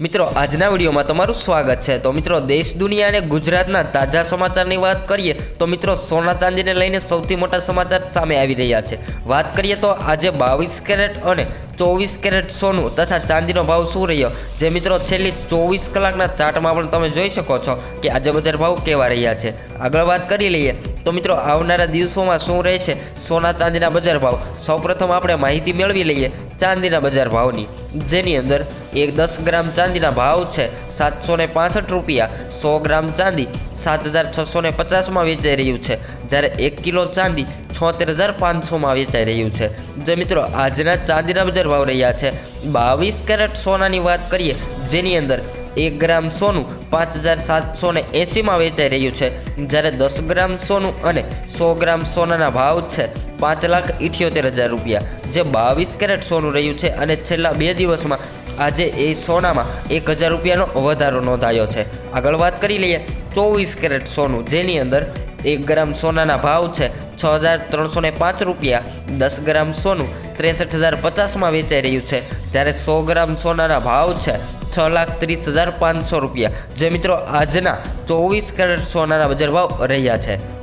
મિત્રો, આજના વિડીયોમાં તમારું સ્વાગત છે. તો મિત્રો, દેશ, દુનિયા અને ગુજરાતના તાજા સમાચારની વાત કરીએ, તો મિત્રો, સોના ચાંદીને લઈને સૌથી મોટા સમાચાર સામે આવી રહ્યા છે. વાત કરીએ તો આજે બાવીસ કેરેટ અને ચોવીસ કેરેટ સોનું તથા ચાંદીનો ભાવ શું રહ્યો? જે મિત્રો છેલ્લી ચોવીસ કલાકના ચાર્ટમાં પણ તમે જોઈ શકો છો કે આજે બજાર ભાવ કેવા રહ્યા છે. આગળ વાત કરી લઈએ તો મિત્રો આવનારા દિવસોમાં શું રહેશે? સોના ચાંદીના બજાર ભાવ. સૌપ્રથમ આપણે માહિતી મેળવી લઈએ ચાંદીના બજાર ભાવની. જેની અંદર એક દસ ગ્રામ ચાંદીના ભાવ છે સાતસો ને પાસઠ રૂપિયા, સો ગ્રામ ચાંદી સાત હજાર છસો ને પચાસમાં વેચાઈ રહ્યું છે. જ્યારે એક કિલો ચાંદી છોતેર હજાર પાંચસોમાં વેચાઈ રહ્યું છે. જે મિત્રો આજના ચાંદીના બજાર ભાવ રહ્યા છે. બાવીસ કેરેટ સોનાની વાત કરીએ, જેની અંદર એક ગ્રામ સોનું પાંચ હજાર સાતસો ને એંસીમાં વેચાઈ રહ્યું છે. જ્યારે દસ ગ્રામ સોનું અને સો ગ્રામ સોનાના ભાવ છે પાંચ લાખ ઇઠ્યોતેર હજાર રૂપિયા. જે બાવીસ કેરેટ સોનું રહ્યું છે અને છેલ્લા બે દિવસમાં આજે એ સોનામાં એક હજાર રૂપિયાનો વધારો નોંધાયો છે. આગળ વાત કરી લઈએ ચોવીસ કેરેટ સોનું, જેની અંદર એક ગ્રામ સોનાના ભાવ છે છ હજાર ત્રણસો પાંચ રૂપિયા. દસ ગ્રામ સોનું ત્રેસઠ હજાર પચાસમાં વેચાઈ રહ્યું છે. જ્યારે સો ગ્રામ સોનાના ભાવ છે છ લાખ ત્રીસ હજાર પાંચસો રૂપિયા. જે મિત્રો આજના ચોવીસ કેરેટ સોનાના બજાર ભાવ રહ્યા છે.